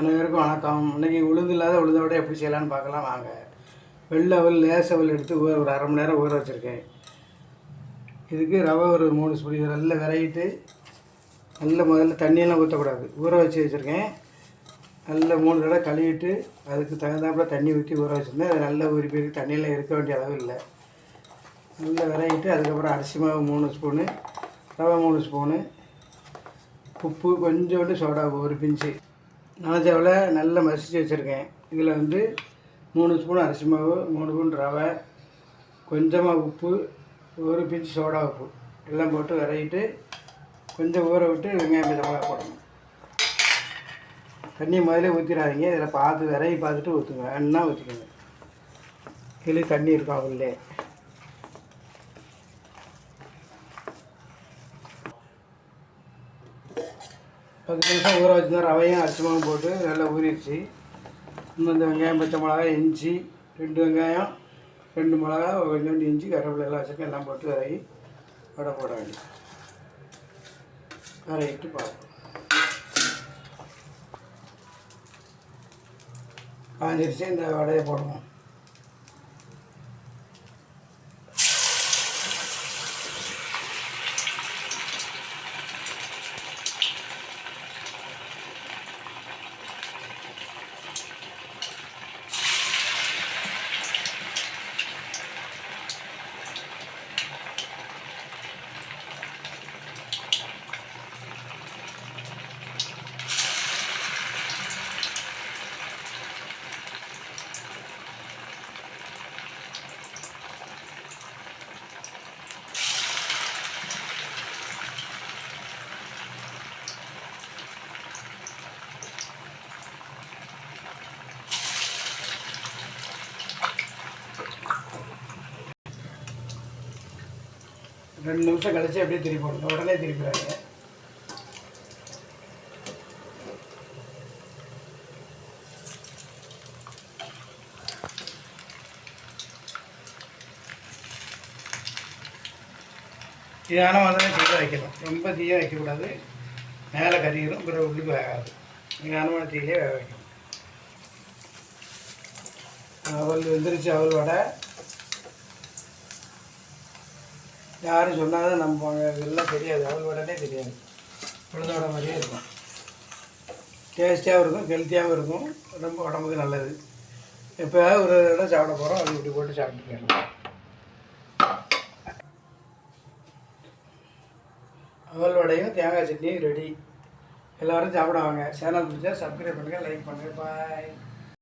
அனைவருக்கும் வணக்கம். இன்றைக்கி உளுந்து இல்லாத உளுந்தோட விட எப்படி செய்யலாம்னு பார்க்கலாம். வாங்க. வெள்ளை அவல் லேச எடுத்து ஊற ஒரு அரை மணி நேரம் ஊற வச்சுருக்கேன். இதுக்கு ரவை ஒரு மூணு ஸ்பூன் இதை நல்லா விரையிட்டு நல்ல முதல்ல தண்ணியெல்லாம் ஊற்றக்கூடாது ஊற வச்சு வச்சுருக்கேன். நல்ல மூணு தடவை கழுவிட்டு அதுக்கு தகுந்தாப்புல தண்ணி ஊற்றி ஊற வச்சுருந்தேன். அது நல்லா ஊறி போயிருக்கு. தண்ணியெல்லாம் இருக்க வேண்டிய அளவு இல்லை. நல்லா விரையிட்டு அதுக்கப்புறம் அரிசி மாவு மூணு ஸ்பூனு ரவை மூணு ஸ்பூனு உப்பு கொஞ்சோண்டு சோடா ஒரு பிஞ்சு. நனைச்சவில் நல்லா மசிச்சு வச்சுருக்கேன். இதில் வந்து மூணு ஸ்பூன் அரிசி மாவு மூணு ஸ்பூன் ரவை கொஞ்சமாக உப்பு ஒரு பிஞ்சு சோடா உப்பு. எல்லாம் போட்டு விரையிட்டு கொஞ்சம் ஊற விட்டு வெங்காயம் பச்சை போடணும். தண்ணி முதல்ல ஊற்றிடாதீங்க இதில் பார்த்து விரைவி பார்த்துட்டு ஊற்றுங்க அண்ணா ஊற்றிக்கோங்க கிளி தண்ணி இருக்கும் அவங்களே பத்து நிமிஷம் ஊற வச்சுருந்தா ரவையும் அரிசி போட்டு நல்லா ஊறிடுச்சு. இன்னும் இந்த வெங்காயம் பச்சை மிளகா இஞ்சி ரெண்டு வெங்காயம் ரெண்டு மிளகா கொஞ்சோண்டு இஞ்சி கருவேப்பிலை எல்லாம் வச்சுருக்கேன் எல்லாம் போட்டு விறகி வடை போட வேண்டியது. வரையிட்டு பார்ப்போம். காஞ்சிருச்சு இந்த வடையை போடுவோம். ரெண்டு நிமிஷம் கழிச்சு அப்படியே திருப்பி போடுங்க. உடனே திருப்பிடாங்க தீயான மாதிரி தீயாக வைக்கணும். ரொம்ப தீயாக வைக்கக்கூடாது. மேலே கறிகளும் பிற உள்ளுக்கு வேகாது. நிதானமான தீயிலே வேக வைக்கணும். அவள் வெந்துருச்சு அவள் வடை யாரும் சொன்னாலும் நம்ம இதெல்லாம் தெரியாது. அவள் உடனே தெரியாது. உளுந்தோட மாதிரியே இருக்கும். டேஸ்டியாகவும் இருக்கும் ஹெல்த்தியாகவும் இருக்கும். ரொம்ப உடம்புக்கு நல்லது. எப்போயாவது ஒரு இடம் சாப்பிட போகிறோம் அது இப்படி போட்டு சாப்பிட்டு போயிடலாம். அவல் வடையும் தேங்காய் சட்னியும் ரெடி. எல்லோரும் சாப்பிடுவாங்க. சேனல் பிடிச்சா சப்ஸ்கிரைப் பண்ணுங்கள் லைக் பண்ணுங்கள் பாய்